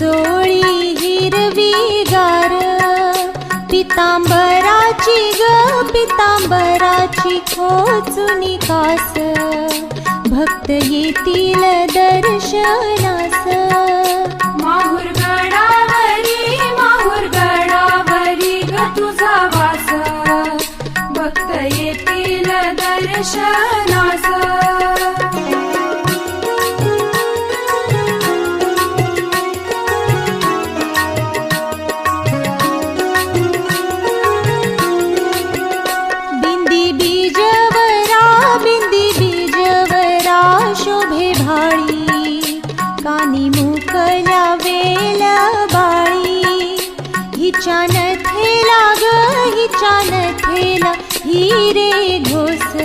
सोळी हिरवीगार पितांबराची ग पितांबराची खोचुनी कास भक्त येतील दर्शनास. माहूर गडावरी माहूर गडावरी ग तुझा वास. भक्त येतील दर्शनास. कानी मुकल्या वेल्या बाळी. हिच्या नथेला ग हिच्या नथेला हिरे घोस